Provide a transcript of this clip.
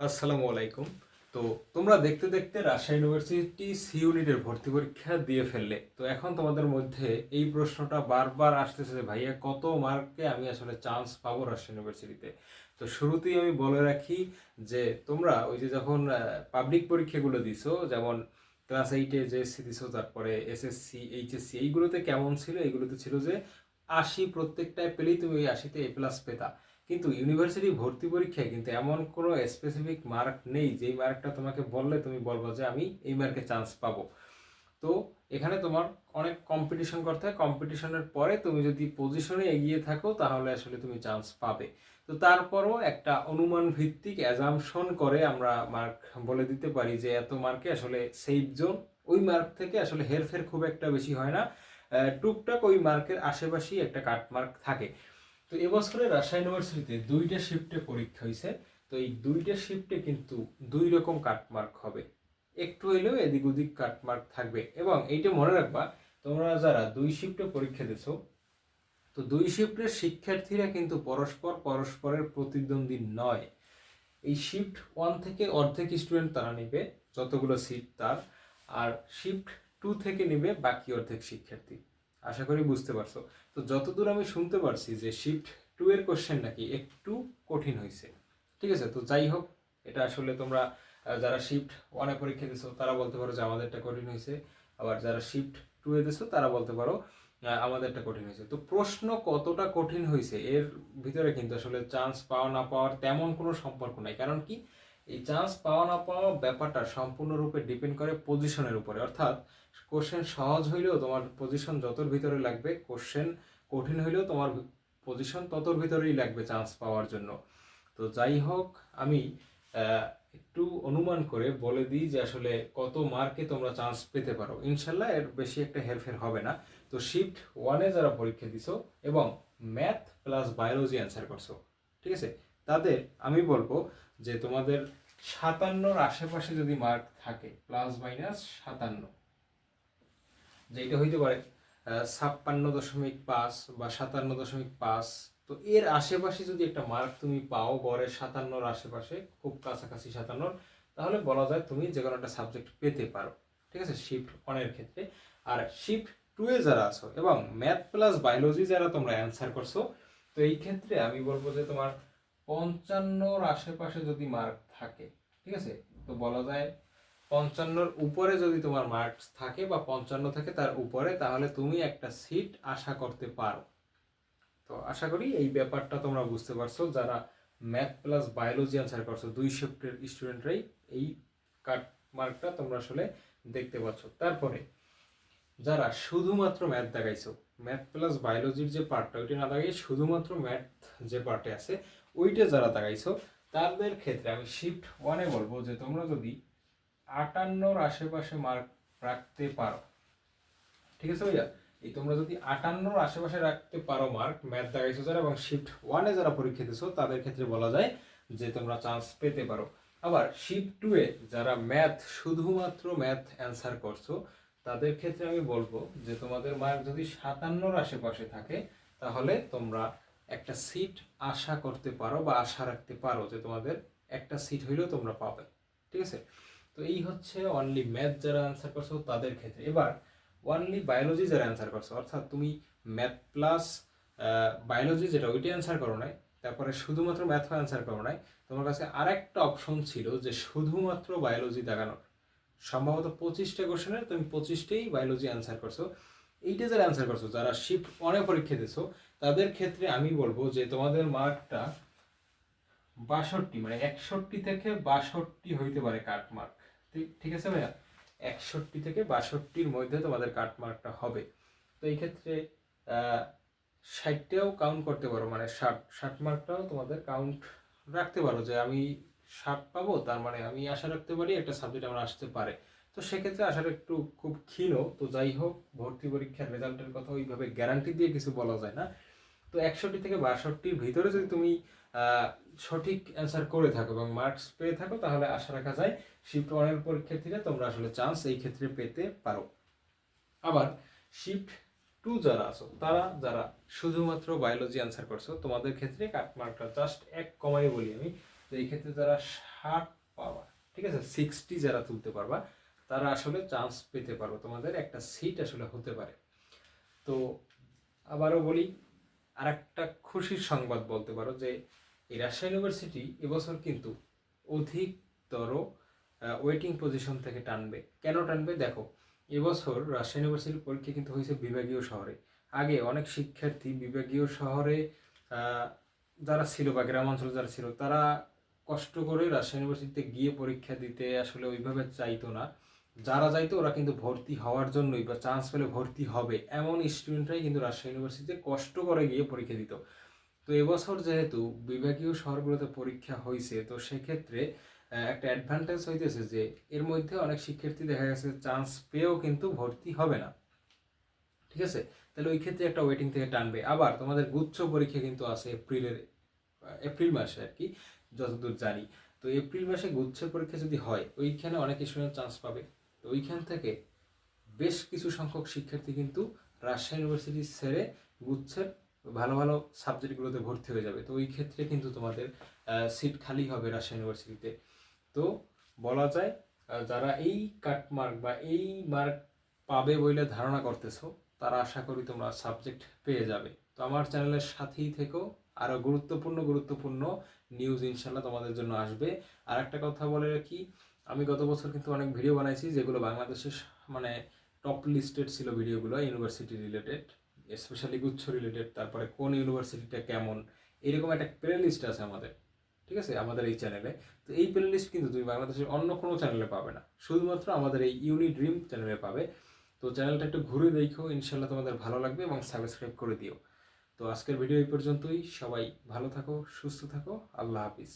আসসালামু আলাইকুম। তো তোমরা দেখতে দেখতে রাজশাহী ইউনিভার্সিটি সি ইউনিটের ভর্তি পরীক্ষা দিয়ে ফেললে। তো এখন তোমাদের মধ্যে এই প্রশ্নটা বারবার আসতেছে যে, ভাইয়া, কত মার্কে আমি আসলে চান্স পাবো রাজশাহী ইউনিভার্সিটিতে তো? শুরুতেই আমি বলে রাখি যে, তোমরা ওই যে যখন পাবলিক পরীক্ষাগুলো দিছো, যেমন ক্লাস এইটে জেএসসি দিছো, তারপরে এসএসসি এইচএসসি এইগুলোতে কেমন ছিল? এইগুলোতে ছিল যে, আশি প্রত্যেকটায় পেলেই তুমি ওই আশিতে এ প্লাস পেতা। কিন্তু ইউনিভার্সিটি ভর্তি পরীক্ষায় কিন্তু এমন কোনো স্পেসিফিক মার্ক নেই, যেই মার্কটা তোমাকে বললে তুমি বলব যে আমি এই মার্কে চান্স পাবো। তো এখানে তোমার অনেক কম্পিটিশন করতে হয়। কম্পিটিশনের পরে তুমি যদি পজিশনে এগিয়ে থাকো, তাহলে আসলে তুমি চান্স পাবে। তো তারপরও একটা অনুমান ভিত্তিক অ্যাজামশন করে আমরা মার্ক বলে দিতে পারি যে এত মার্কে আসলে সেফ জোন ওই মার্ক থেকে আসলে হেরফের খুব একটা বেশি হয় না। টুকটাক ওই মার্কের আশেপাশেই একটা কাট মার্ক থাকে। তো এবছরে রাজশাহী ইউনিভার্সিটিতে দুইটা শিফটে পরীক্ষা হয়েছে তো এই দুইটা শিফটে কিন্তু দুই রকম কাটমার্ক হবে। একটু হইলেও এদিক ওদিক কাটমার্ক থাকবে। এবং এইটা মনে রাখবা, তোমরা যারা দুই শিফটে পরীক্ষা দিছো, তো দুই শিফটের শিক্ষার্থীরা কিন্তু পরস্পর পরস্পরের প্রতিদ্বন্দ্বী নয়। এই শিফট ওয়ান থেকে অর্ধেক স্টুডেন্ট তারা নেবে, যতগুলো সিট তার, আর শিফট টু থেকে নেবে বাকি অর্ধেক শিক্ষার্থী। আশা করি বুঝতে পারছ। তো যতদূর আমি শুনতে পারছি যে শিফট টু এর কোশ্চেন নাকি একটু কঠিন হয়েছে ঠিক আছে? তো যাই হোক, এটা আসলে তোমরা যারা শিফট ওয়ানে পরীক্ষা দিছো, তারা বলতে পারো যে আমাদেরটা কঠিন হয়েছে আবার যারা শিফট টু এ দিছো, তারা বলতে পারো আমাদেরটা কঠিন হয়েছে তো প্রশ্ন কতটা কঠিন হয়েছে এর ভিতরে কিন্তু আসলে চান্স পাওয়া না পাওয়ার তেমন কোনো সম্পর্ক নাই। কারণ কি? এই চান্স পাওয়া না পাওয়া ব্যাপারটা সম্পূর্ণরূপে ডিপেন্ড করে পজিশনের উপরে। অর্থাৎ কোশ্চেন সহজ হইলেও তোমার পজিশন যতর ভিতরে লাগবে কোশ্চেন কঠিন হইলেও তোমার পজিশন ততর ভিতরেই লাগবে চান্স পাওয়ার জন্য। তো যাই হোক, আমি একটু অনুমান করে বলে দিই যে আসলে কত মার্কে তোমরা চান্স পেতে পারো। ইনশাল্লাহ এর বেশি একটা হেরফের হবে না। তো শিফট ওয়ানে যারা পরীক্ষা দিছো এবং ম্যাথ প্লাস বায়োলজি অ্যান্সার করছ, ঠিক আছে? তাদের আমি বলব যে তোমাদের সাতান্নর আশেপাশে যদি মার্ক থাকে প্লাস মাইনাস সাতান্ন। যেটা হইতে পারে ছাপ্পান্ন দশমিক পাঁচ বা সাতান্ন দশমিক পাঁচ, তো এর আশেপাশে যদি একটা মার্ক তুমি পাও গড়ের সাতান্নর আশেপাশে, খুব কাছাকাছি সাতান্নর, তাহলে বলা যায় তুমি যে কোনো একটা সাবজেক্ট পেতে পারো। ঠিক আছে? শিফট ওয়ানের ক্ষেত্রে। আর শিফট টু এ যারা আছো, এবং ম্যাথ প্লাস বায়োলজি যারা তোমরা অ্যান্সার করছ, তো এই ক্ষেত্রে আমি বলব যে তোমার পঞ্চান্নর আশেপাশে যদি মার্ক থাকে, ঠিক আছে? তো বলা যায় পঞ্চান্নর উপরে যদি তোমার মার্কস থাকে বা পঞ্চান্ন থাকে তার উপরে, তাহলে তুমি একটা সিট আশা করতে পারো। তো আশা করি এই ব্যাপারটা তোমরা বুঝতে পারছ। যারা ম্যাথ প্লাস বায়োলজি অ্যান্সার করছ, দুই শিফটের স্টুডেন্টরাই এই কাট মার্কটা তোমরা আসলে দেখতে পাচ্ছ। তারপরে, যারা শুধুমাত্র ম্যাথ দেখাইছো ম্যাথ প্লাস বায়োলজির যে পার্টটা ওইটা না দেখাই শুধুমাত্র ম্যাথ যে পার্টে আছে ওইটা যারা দেখাইছো তাদের ক্ষেত্রে আমি শিফট ওয়ানে বলব যে তোমরা যদি আটান্নর আশেপাশে মার্ক রাখতে পারো, ঠিক আছে ভাইয়া? এই তোমরা যদি আটান্নর আশেপাশে রাখতে পারো মার্ক ম্যাথ দেখাইছো যারা এবং শিফট ওয়ানে যারা পরীক্ষা দিছো, তাদের ক্ষেত্রে বলা যায় যে তোমরা চান্স পেতে পারো। আবার শিফট টু এ যারা ম্যাথ শুধুমাত্র ম্যাথ অ্যান্সার করছ, তাদের ক্ষেত্রে আমি বলব যে তোমাদের মার্ক যদি সাতান্নর আশেপাশে থাকে, তাহলে তোমরা একটা সিট আশা করতে পারো বা আশা রাখতে পারো যে তোমাদের একটা সিট হইলেও তোমরা পাবে, ঠিক আছে? তো এই হচ্ছে অনলি ম্যাথ যারা অ্যান্সার করছ তাদের ক্ষেত্রে। এবার অনলি বায়োলজি যারা অ্যান্সার করছ, অর্থাৎ তুমি ম্যাথ প্লাস বায়োলজি যেটা ওইটা অ্যান্সার করো নাই, তারপরে শুধুমাত্র ম্যাথ অ্যান্সার করো নাই, তোমার কাছে আরেকটা অপশন ছিল যে শুধুমাত্র বায়োলজি দেখানোর। সম্ভবত পঁচিশটা কোশ্চেনের তুমি পঁচিশটাই বায়োলজি অ্যান্সার করছ। এইটা যারা অ্যান্সার করছ, যারা শিফট অনেক পরীক্ষা দিছো, তাদের ক্ষেত্রে আমি বলব যে তোমাদের মার্কটা বাষট্টি মানে একষট্টি থেকে বাষট্টি হইতে পারে কাট মার্ক ঠিক ঠিক আছে ভাইয়া? একষট্টি থেকে বাষট্টির মধ্যে তোমাদের কাট মার্কটা হবে। তো এই ক্ষেত্রে ষাটটাও কাউন্ট করতে পারো মানে ষাট ষাট মার্কটাও তোমাদের কাউন্ট রাখতে পারো যে আমি ষাট পাবো, তার মানে আমি আশা রাখতে পারি একটা সাবজেক্ট আমার আসতে পারে। তো সেক্ষেত্রে আশাটা একটু খুব ক্ষীণ তো যাই হোক, ভর্তি পরীক্ষার রেজাল্টের কথা ওইভাবে গ্যারান্টি দিয়ে কিছু বলা যায় না। তো একষট্টি থেকে বাষট্টির ভিতরে যদি তুমি সঠিক অ্যান্সার করে থাকো এবং মার্কস পেয়ে থাকো, তাহলে আশা রাখা যায় শিফট ওয়ানের পরীক্ষার্থীরা তোমরা আসলে চান্স এই ক্ষেত্রে পেতে পারো। আবার শিফট টু যারা আছো, তারা যারা শুধুমাত্র বায়োলজি অ্যান্সার করছ, তোমাদের ক্ষেত্রে কাট মার্কটা জাস্ট এক কমাই বলি আমি তো এই ক্ষেত্রে যারা ষাট পাওয়া ঠিক আছে? সিক্সটি যারা তুলতে পারবা তারা আসলে চান্স পেতে পারো তোমাদের একটা সিট আসলে হতে পারে। তো আবারও বলি আর একটা খুশির সংবাদ বলতে পারো যে, এই রাজশাহী ইউনিভার্সিটি এবছর কিন্তু অধিকতর ওয়েটিং পজিশন থেকে টানবে। কেন টানবে? দেখো, এবছর রাজশাহী ইউনিভার্সিটির পরীক্ষা কিন্তু হয়েছে বিভাগীয় শহরে। আগে অনেক শিক্ষার্থী বিভাগীয় শহরে যারা ছিল বা গ্রামাঞ্চলে যারা ছিল, তারা কষ্ট করে রাজশাহী ইউনিভার্সিটিতে গিয়ে পরীক্ষা দিতে আসলে ওইভাবে চাইতো না। যারা যাইতো, ওরা কিন্তু ভর্তি হওয়ার জন্যই বা চান্স পেলে ভর্তি হবে এমন স্টুডেন্টরাই কিন্তু রাজশাহী ইউনিভার্সিটিতে কষ্ট করে গিয়ে পরীক্ষা দিত। তো এবছর যেহেতু বিভাগীয় শহরগুলোতে পরীক্ষা হয়েছে তো সেক্ষেত্রে একটা অ্যাডভান্টেজ হইতেছে যে এর মধ্যে অনেক শিক্ষার্থী দেখা গেছে চান্স পেয়েও কিন্তু ভর্তি হবে না। ঠিক আছে? তাহলে ওই ক্ষেত্রে একটা ওয়েটিং থেকে টানবে। আবার তোমাদের গুচ্ছ পরীক্ষা কিন্তু আছে এপ্রিলের, এপ্রিল মাসে আর কি, যতদূর জানি। তো এপ্রিল মাসে গুচ্ছ পরীক্ষা যদি হয়, ওইখানে অনেক স্টুডেন্ট চান্স পাবে। ওইখান থেকে বেশ কিছু সংখ্যক শিক্ষার্থী কিন্তু রাজশাহী ইউনিভার্সিটি ছেড়ে গুচ্ছের ভালো ভালো সাবজেক্টগুলোতে ভর্তি হয়ে যাবে। তো ওই ক্ষেত্রে কিন্তু তোমাদের সিট খালি হবে রাজশাহী ইউনিভার্সিটিতে তো। বলা যায় যারা এই কাটমার্ক বা এই মার্ক পাবে বলে ধারণা করতেছো, তারা আশা করি তোমরা সাবজেক্ট পেয়ে যাবে। তো আমার চ্যানেলের সাথেই থেকেও আরও গুরুত্বপূর্ণ গুরুত্বপূর্ণ নিউজ ইনশাল্লাহ তোমাদের জন্য আসবে। আর একটা কথা বলে রাখি আমি গত বছর কিন্তু অনেক ভিডিও বানাইছি যেগুলো বাংলাদেশের মানে টপ লিস্টেড ছিল ভিডিওগুলো ইউনিভার্সিটি রিলেটেড স্পেশালি গুচ্ছ রিলেটেড তারপরে কোন ইউনিভার্সিটিটা কেমন, এরকম একটা প্লে লিস্ট আছে আমাদের, ঠিক আছে? আমাদের এই চ্যানেলে তো এই প্লে লিস্ট কিন্তু তুমি বাংলাদেশের অন্য কোনো চ্যানেলে পাবে না। শুধুমাত্র আমাদের এই ইউনি ড্রিম চ্যানেলে পাবে। তো চ্যানেলটা একটু ঘুরে দেখো ইনশাল্লাহ তোমাদের ভালো লাগবে এবং সাবস্ক্রাইব করে দিও। তো আজকের ভিডিও এই পর্যন্তই। সবাই ভালো থাকো, সুস্থ থাকো। আল্লাহ হাফিজ।